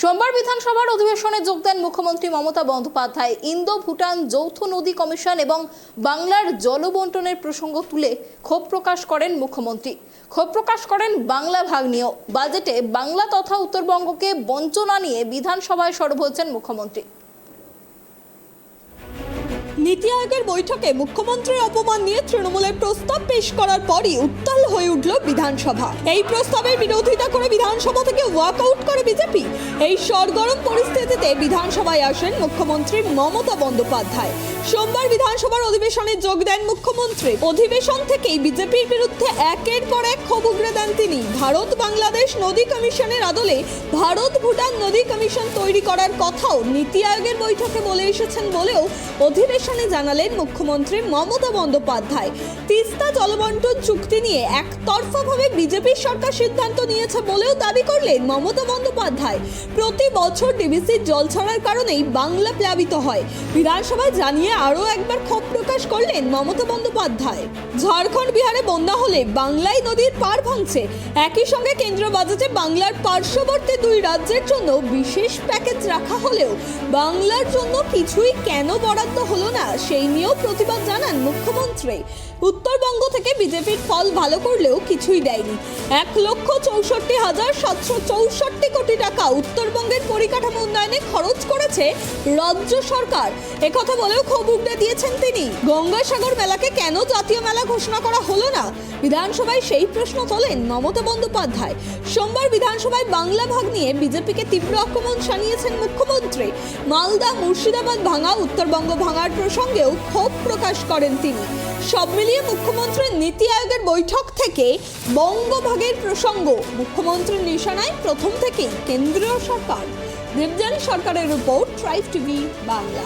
সোমবার বিধানসভার অধিবেশনে যোগ দেন মুখ্যমন্ত্রী মমতা বন্দ্যোপাধ্যায়। ইন্দো ভুটান যৌথ নদী কমিশন এবং বাংলার জলবন্টনের প্রসঙ্গ তুলে ক্ষোভ প্রকাশ করেন মুখ্যমন্ত্রী। ক্ষোভ প্রকাশ করেন বাংলা ভাগ নিয়েও। বাজেটে বাংলা তথা উত্তরবঙ্গকে বঞ্চনা নিয়ে বিধানসভায় সরব হয়েছেন মুখ্যমন্ত্রী। নীতি আয়োগের বৈঠকে মুখ্যমন্ত্রীর অপমান নিয়ে তৃণমূলের প্রস্তাব পেশ করার পরই উত্তাল হয়ে উঠল বিধানসভা। এই প্রস্তাবের বিরোধিতা করে বিধানসভা থেকে ওয়াকআউট করে বিজেপি। এই সরগরম পরিস্থিতিতে বিধানসভায় আসেন মুখ্যমন্ত্রী মমতা বন্দ্যোপাধ্যায়। সোমবার বিধানসভার অধিবেশনে যোগ দেন মুখ্যমন্ত্রী। অধিবেশন থেকেই বিজেপির বিরুদ্ধে একের পর এক ক্ষোভ উগড়ে দেন তিনি। ভারত, বাংলাদেশ নদী কমিশনের আদলে ভারত ভুটান নদী কমিশন তৈরি করার কথাও নীতি আয়োগের বৈঠকে বলে এসেছেন বলেও অধিবেশনে জানালেন মুখ্যমন্ত্রী মমতা বন্দ্যোপাধ্যায়। তিস্তা জলবন্টন চুক্তি নিয়ে একতরফাভাবে বিজেপি সরকার সিদ্ধান্ত নিয়েছে বলেও দাবি করলেন মমতা বন্দ্যোপাধ্যায়। প্রতি বছর ডিবিসির জল ছড়ার কারণেই বাংলা প্লাবিত হয়। বিধানসভায় জানিয়ে আরও একবার ক্ষোভ প্রকাশ করলেন মমতা বন্দ্যোপাধ্যায়। ঝাড়খণ্ড বিহারে বন্যা হলে বাংলায় নদীর পার ভাঙছে। একই সঙ্গে কেন্দ্র বাজেটে বাংলার পার্শ্ববর্তী দুই রাজ্যের জন্য বিশেষ প্যাকেজ রাখা হলেও বাংলার জন্য কিছুই কেন বরাদ্দ না, সেই নিয়েও প্রতিবাদ জানান মুখ্যমন্ত্রী। উত্তরবঙ্গ থেকে বিজেপির ফল ভালো করলেও কিছুই দেয়নি। এক লক্ষ চৌষট্টি হাজার সাতশো চৌষট্টি কোটি টাকা উত্তরবঙ্গের পরিকাঠামো উন্নয়নে খরচ করেছে রাজ্য সরকার। একথা বলেও ক্ষোভ উগড়ে দিয়েছেন তিনি। গঙ্গাসাগর মেলাকে কেন জাতীয় মেলা ঘোষণা করা হলো না? বিধানসভায় সেই প্রশ্ন তোলেন মমতা বন্দ্যোপাধ্যায়। সোমবার বিধানসভায় বাংলা ভাগ নিয়ে বিজেপিকে তীব্র আক্রমণ জানিয়েছেন মুখ্যমন্ত্রী। মালদা, মুর্শিদাবাদ ভাঙা উত্তরবঙ্গ ভাঙার প্রসঙ্গেও ক্ষোভ প্রকাশ করেন তিনি। সব মিলিয়ে মুখ্যমন্ত্রীর নীতি আয়োগের বৈঠক থেকে বঙ্গভাগের প্রসঙ্গ। মুখ্যমন্ত্রীর নিশানায় প্রথম থেকেই। কেন্দ্রীয় সরকার। দেবযানী সরকারের রিপোর্ট ট্রাইভ টিভি বাংলা।